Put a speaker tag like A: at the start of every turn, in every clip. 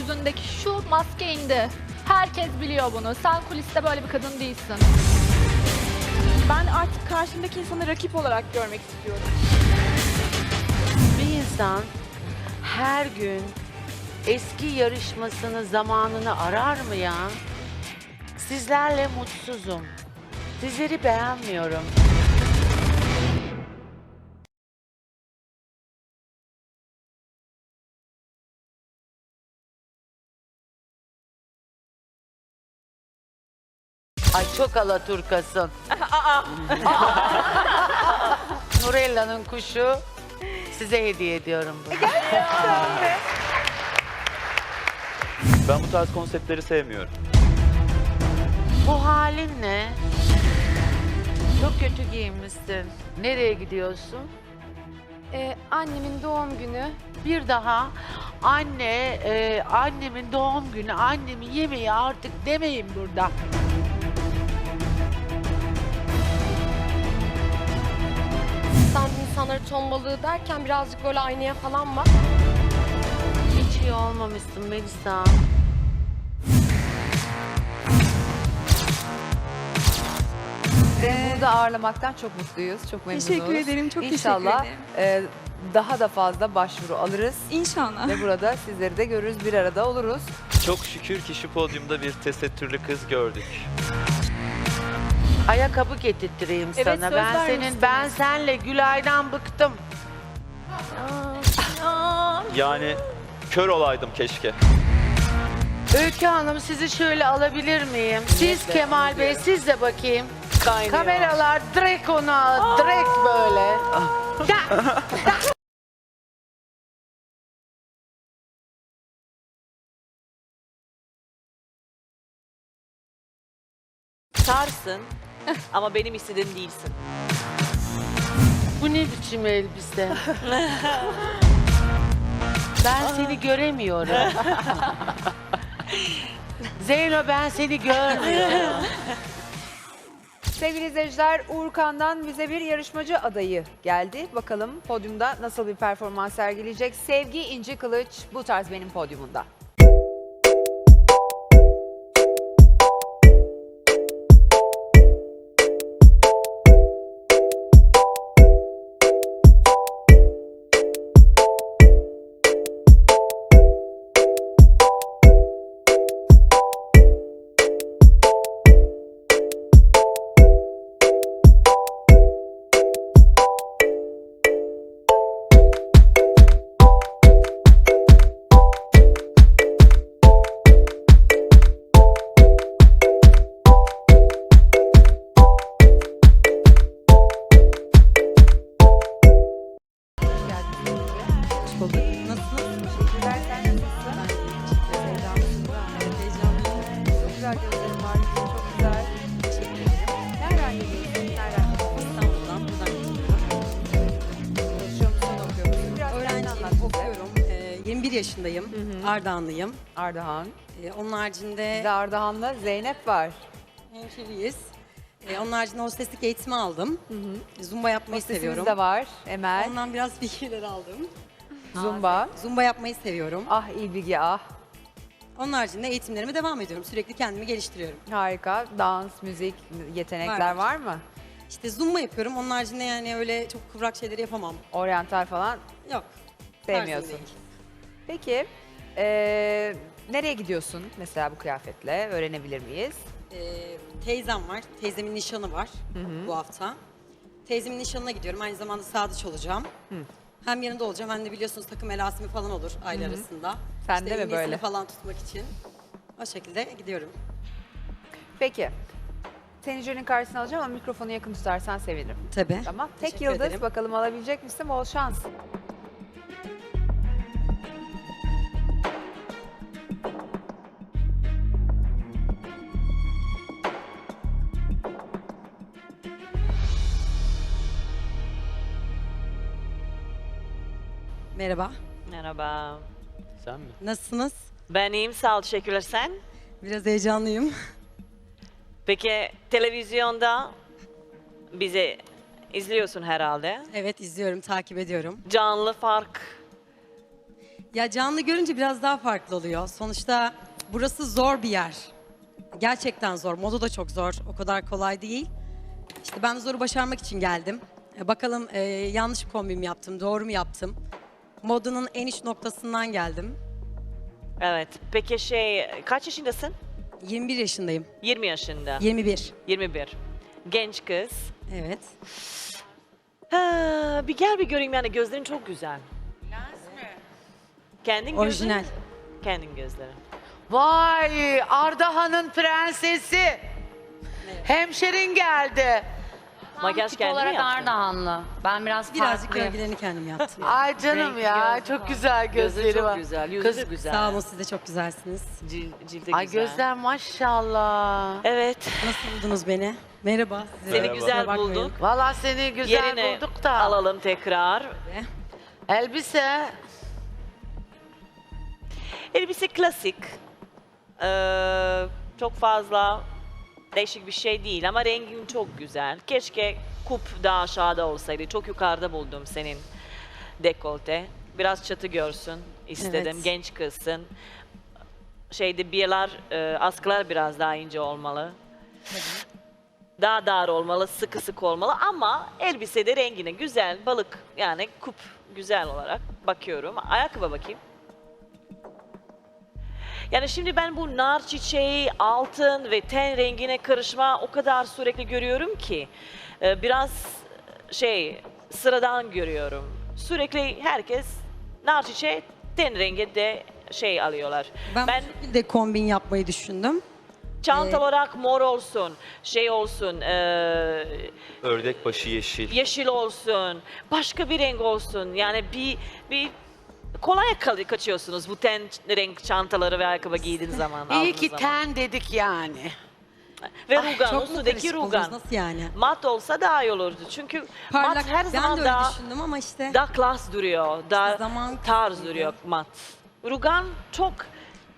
A: yüzündeki şu maske indi. Herkes biliyor bunu. Sen kuliste böyle bir kadın değilsin.
B: Ben artık karşımdaki insanı rakip olarak görmek istiyorum.
C: Bir insan her gün eski yarışmasını, zamanını arar mı ya? Sizlerle mutsuzum. Sizleri beğenmiyorum. Ay çok alaturkasın. Nurella'nın kuşu size hediye ediyorum bunu.
D: Ben bu tarz konseptleri sevmiyorum.
C: Bu halin ne? Çok kötü giyinmişsin. Nereye gidiyorsun?
B: Ee, annemin doğum günü.
C: Bir daha anne, e, annemin doğum günü, annemin yemeği artık demeyin burada.
E: Sen insanlara ton balığı derken birazcık böyle aynaya falan bak.
C: Hiç iyi olmamışsın Melisa.
F: Seni burada ağırlamaktan çok mutluyuz, çok memnunuz.
B: Teşekkür ederim, çok teşekkür
F: İnşallah
B: ederim.
F: e, daha da fazla başvuru alırız
B: İnşallah.
F: ve burada sizleri de görürüz, bir arada oluruz.
D: Çok şükür ki şu podyumda bir tesettürlü kız gördük.
C: Ayakkabı getirttireyim
B: Evet,
C: sana.
B: söz
C: Ben senin, ben senle Gülay'dan bıktım.
D: Yani kör olaydım keşke.
C: Öykü Hanım sizi şöyle alabilir miyim? Siz Kemal Bey, siz de bakayım. Kameralar direkt ona, direkt böyle. Da, da.
G: Sarsın ama benim istediğim değilsin.
C: Bu ne biçim elbise? ben seni göremiyorum. Zeyno ben seni görmüyorum.
F: Sevgili izleyiciler, Uğurkan'dan bize bir yarışmacı adayı geldi. Bakalım podyumda nasıl bir performans sergileyecek? Sevgi İnci Kılıç bu tarz benim podyumunda. Güzel gözlerin var, çok güzel. Nereden geliyorsun? Nereden
H: İstanbul'dan buradan getiriyorum.
F: çalışıyor musun, okuyor musun? Biraz kendini anlat
H: Öğrenciyim,
F: bize.
H: okuyorum. Ee, 21 yaşındayım. Ardahanlıyım.
F: Ardahan.
H: Ee, onun haricinde
F: de Ardahan'la Zeynep var.
H: hemşeriyiz. Ee, onun haricinde hosteslik eğitimi aldım. Zumba yapmayı
F: Hostesimiz
H: seviyorum.
F: de var. Emel,
H: Ondan biraz bilgiler aldım.
F: Zumba.
H: Zumba yapmayı seviyorum.
F: Ah İlbigi ah.
H: Onun haricinde eğitimlerime devam ediyorum. Sürekli kendimi geliştiriyorum.
F: Harika. Dans, müzik, yetenekler
H: Var.
F: var mı?
H: İşte zumba yapıyorum. Onun haricinde yani öyle çok kıvrak şeyleri yapamam.
F: Oryantal falan
H: Yok.
F: sevmiyorsun.
H: tarzım değil.
F: Peki, eee, nereye gidiyorsun mesela bu kıyafetle? Öğrenebilir miyiz?
H: Ee, teyzem var. Teyzemin nişanı var bu hafta. Teyzemin nişanına gidiyorum. Aynı zamanda sadıç olacağım. Hem yanında olacağım hem de biliyorsunuz takım elasimi falan olur aile arasında.
F: Sen de mi
H: ilmesini
F: böyle?
H: falan tutmak için. O şekilde gidiyorum.
F: Peki. Seni jürinin karşısına alacağım ama mikrofonu yakın tutarsan sevinirim.
H: Tabii.
F: Tamam. Tek
H: Teşekkür
F: yıldız
H: ederim.
F: bakalım alabilecek misin? Bol şans.
H: Merhaba.
G: Merhaba.
D: Sen mi?
H: Nasılsınız?
G: Ben iyiyim sağ ol teşekkürler sen.
H: Biraz heyecanlıyım.
G: Peki televizyonda bizi izliyorsun herhalde.
H: Evet izliyorum, takip ediyorum.
G: Canlı fark
H: Ya canlı görünce biraz daha farklı oluyor. Sonuçta burası zor bir yer. Gerçekten zor. Modu da çok zor. O kadar kolay değil. İşte ben de zoru başarmak için geldim. E, bakalım e, yanlış bir kombin mi yaptım, doğru mu yaptım? Modunun en üst noktasından geldim.
G: Evet. Peki şey kaç yaşındasın?
H: 21 yaşındayım.
G: 20 yaşında.
H: 21.
G: 21. Genç kız.
H: Evet.
G: Ha, bir gel bir göreyim yani gözlerin çok güzel. Kendin
H: Orijinal.
G: gözlerin. Kendin gözlerin.
C: Vay Ardahan'ın prensesi. Hemşerin geldi.
G: Makyaj
I: tip
G: kendin mi
I: olarak
G: yaptın?
I: Ardahanlı. Ben biraz
H: Birazcık
I: farklıyım.
H: gölgelerini kendim yaptım.
C: Ay canım ya çok güzel gözleri var.
G: güzel, yüzü
C: Kız-
G: de güzel.
H: Sağ olun siz de çok güzelsiniz.
G: Cil, cildi
C: Ay
G: güzel.
C: gözler maşallah.
G: Evet.
H: Nasıl buldunuz beni? Merhaba. size.
G: Seni
D: Merhaba.
G: güzel
H: bakmayın.
G: bulduk.
C: Valla seni güzel
G: Yerine
C: bulduk da.
G: alalım tekrar.
C: Elbise
G: Elbise klasik. Ee, çok fazla değişik bir şey değil ama rengin çok güzel. Keşke kup daha aşağıda olsaydı. Çok yukarıda buldum senin dekolte. Biraz çatı görsün istedim.
H: Evet.
G: Genç kızsın. Şeyde biyeler, e, askılar biraz daha ince olmalı. Daha dar olmalı, sıkı sıkı olmalı ama elbisede rengine güzel, balık yani kup güzel olarak bakıyorum. Ayakkabı bakayım. Yani şimdi ben bu nar çiçeği, altın ve ten rengine karışma o kadar sürekli görüyorum ki e, biraz şey sıradan görüyorum. Sürekli herkes nar çiçeği, ten rengi de şey alıyorlar.
H: Ben,
G: ben
H: bu şekilde kombin yapmayı düşündüm.
G: çanta
H: Ee,
G: olarak mor olsun, şey olsun, e,
D: Ördek başı yeşil.
G: yeşil olsun, başka bir renk olsun. Yani bir bir kolay kal- kaçıyorsunuz bu ten renk çantaları ve ayakkabı giydiğiniz zaman.
C: iyi
G: aldığınız
C: ki
G: zaman.
C: ten dedik yani.
G: Ve
H: Ay,
G: rugan,
H: çok mu
G: üstündeki
H: karışık
G: rugan.
H: Nasıl yani?
G: Mat olsa daha iyi olurdu. Çünkü
H: Parlak.
G: mat her
H: ben
G: zaman
H: öyle
G: daha,
H: düşündüm ama işte.
G: daha klas duruyor. Daha
H: zaman
G: tarz
H: kısmıydı.
G: duruyor mat. Rugan çok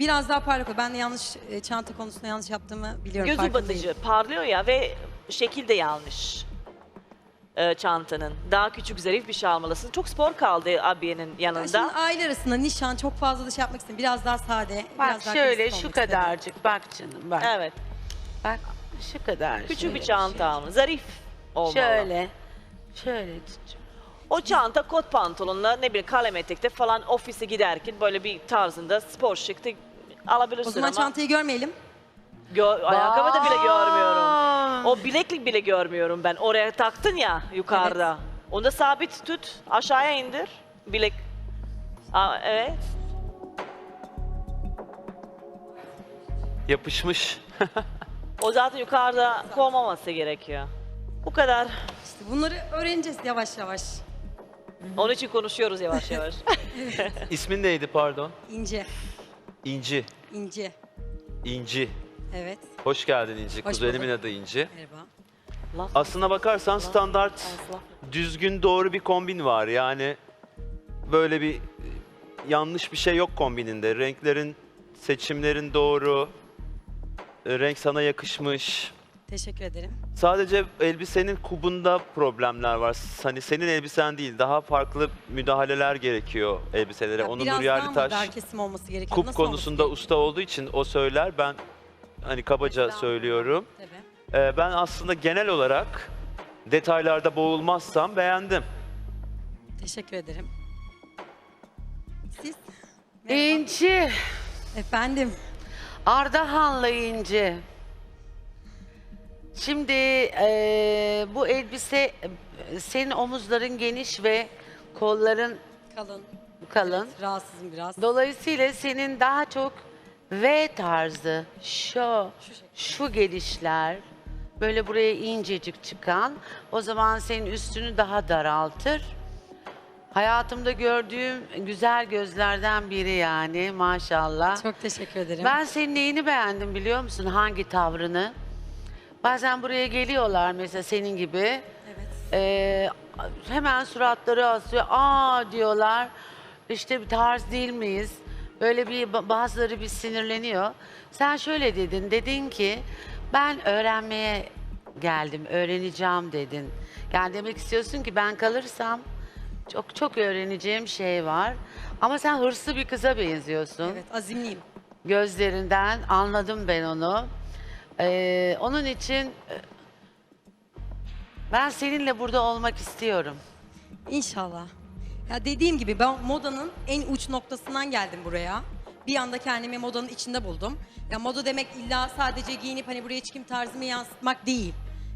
H: Biraz daha parlak ol. Ben de yanlış e, çanta konusunda yanlış yaptığımı biliyorum.
G: gözü
H: farkındayım.
G: batıcı, parlıyor ya ve şekil de yanlış. Ee, çantanın. Daha küçük zarif bir şey almalısın. Çok spor kaldı abiyenin
H: Ya
G: yanında.
H: Şimdi aile arasında nişan çok fazla da şey yapmak istedim. Biraz daha sade.
C: Bak
H: biraz daha
C: şöyle
H: klasik
C: şu
H: olmak istedim.
C: kadarcık bak canım bak.
G: Evet.
C: Bak şu kadar.
G: Küçük
C: şöyle
G: bir çanta alın. Zarif olmalı.
C: Şöyle. Şöyle çocuğum.
G: O çanta kot pantolonla ne bileyim kalem etekte falan ofise giderken böyle bir tarzında spor şıkta alabilirsin
H: O zaman
G: ama
H: çantayı görmeyelim.
G: Gö- ayakkabı da bile görmüyorum. O bileklik bile görmüyorum ben. Oraya taktın ya yukarıda. Onu da sabit tut. Aşağıya indir. Bilek. Aa, evet.
D: Yapışmış.
G: O zaten yukarıda olmaması gerekiyor. Bu kadar.
H: İşte bunları öğreneceğiz yavaş yavaş.
G: Onun için konuşuyoruz yavaş yavaş.
D: İsmin neydi pardon?
H: İnce,
D: İnci.
H: ince.
D: İnci.
H: Evet.
D: Hoş geldin İnci.
H: Hoş
D: Kuzenimin
H: bulduk.
D: adı İnci.
H: Merhaba.
D: Aslına bakarsan standart, düzgün, doğru bir kombin var. Yani böyle bir yanlış bir şey yok kombininde. Renklerin, seçimlerin doğru. E, Renk sana yakışmış.
H: Teşekkür ederim.
D: Sadece elbisenin kubunda problemler var. Hani senin elbisen değil, daha farklı müdahaleler gerekiyor elbiselere.
H: Ya
D: Onur
H: biraz
D: Nur
H: daha mı
D: Yerlitaş
H: dar kesim olması gerekiyor?
D: kup
H: Nasıl olması
D: konusunda usta olduğu için o söyler. Ben hani kabaca söylüyorum.
H: Tabii.
D: Ee, ben aslında genel olarak detaylarda boğulmazsam beğendim.
H: Teşekkür ederim. Siz? Merhaba.
C: İnci.
H: Efendim.
C: Ardahanlı İnci. Şimdi eee, bu elbise e, senin omuzların geniş ve kolların
H: Kalın.
C: kalın.
H: Rahatsızım biraz.
C: Dolayısıyla senin daha çok V tarzı, şu, şu gelişler, böyle buraya incecik çıkan, o zaman senin üstünü daha daraltır. Hayatımda gördüğüm güzel gözlerden biri yani maşallah.
H: Çok teşekkür ederim.
C: Ben senin neyini beğendim biliyor musun? Hangi tavrını? Bazen buraya geliyorlar mesela senin gibi.
H: Evet.
C: Ee, hemen suratları asıyor. Aa diyorlar. İşte bir tarz değil miyiz? Böyle bir ba- bazıları bir sinirleniyor. Sen şöyle dedin. Dedin ki ben öğrenmeye geldim. Öğreneceğim dedin. Yani demek istiyorsun ki ben kalırsam Çok çok öğreneceğim şey var. Ama sen hırslı bir kıza benziyorsun.
H: Evet, azimliyim.
C: Gözlerinden anladım ben onu. Ee, onun için e, ben seninle burada olmak istiyorum.
H: İnşallah. Ya dediğim gibi ben modanın en uç noktasından geldim buraya. Bir anda kendimi modanın içinde buldum. Ya moda demek illa sadece giyinip hani buraya çıkayım tarzımı yansıtmak değil.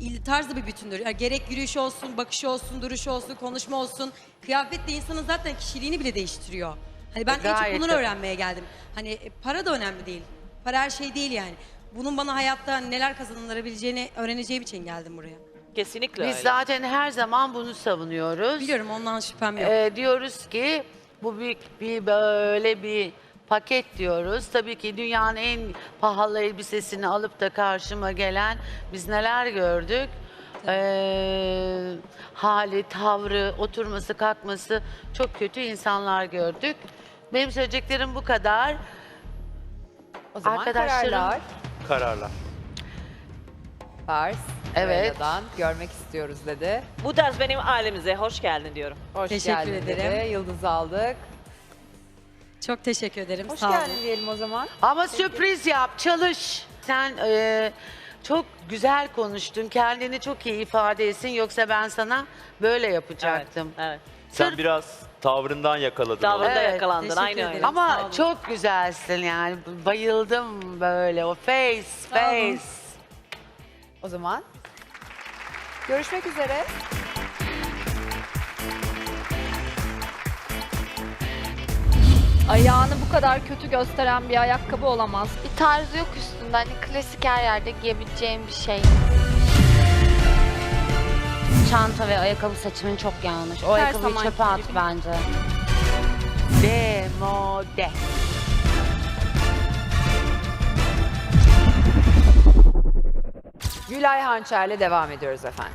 H: İll- Tarzı bir bütündür. Ya gerek yürüyüş olsun, bakış olsun, duruş olsun, konuşma olsun. Kıyafet de insanın zaten kişiliğini bile değiştiriyor. Hani ben en çok
C: Gayet
H: bunu
C: tabii.
H: öğrenmeye geldim. Hani e, para da önemli değil. Para her şey değil yani. Bunun bana hayatta neler kazanılabileceğini öğreneceğim için geldim buraya.
G: Kesinlikle
C: Biz
G: öyle.
C: zaten her zaman bunu savunuyoruz.
H: Biliyorum ondan şüphem yok.
C: Ee, diyoruz ki bu büyük bir böyle bir paket diyoruz. Tabii ki dünyanın en pahalı elbisesini alıp da karşıma gelen biz neler gördük. Ee, hali, tavrı, oturması, kalkması çok kötü insanlar gördük. Benim söyleyeceklerim bu kadar.
F: O zaman
C: Arkadaşlarım-
F: kararlar.
D: Kararlar.
F: Pars.
C: Evet.
F: Görmek istiyoruz dedi.
G: Bu tarz benim ailemize hoş geldin diyorum.
F: Hoş
H: Teşekkür
F: geldin
H: ederim.
F: dedi. Yıldız aldık.
H: Çok teşekkür ederim.
F: Hoş
H: Sağ olun.
F: geldin diyelim o zaman.
C: Ama sürpriz yap, çalış. Sen e, çok güzel konuştun, kendini çok iyi ifade etsin. Yoksa ben sana böyle yapacaktım.
G: Evet. evet.
D: Sen biraz tavrından yakaladın onu.
G: Tavrında
C: Evet,
G: yakalandın.
H: teşekkür
G: Aynı öyle.
H: ederim. Sağ
C: Ama
H: olun.
C: çok güzelsin yani. Bayıldım böyle o face,
H: Sağ olun.
C: face.
F: O zaman görüşmek üzere.
A: Ayağını bu kadar kötü gösteren bir ayakkabı olamaz.
I: Bir tarzı yok üstünde. Hani klasik her yerde giyebileceğim bir şey.
J: Çanta ve ayakkabı seçimin çok yanlış. O
A: Her
J: ayakkabıyı
A: zamanki
J: çöpe at
A: gibi.
J: bence.
C: Demode.
F: Gülay Hançer'le devam ediyoruz efendim.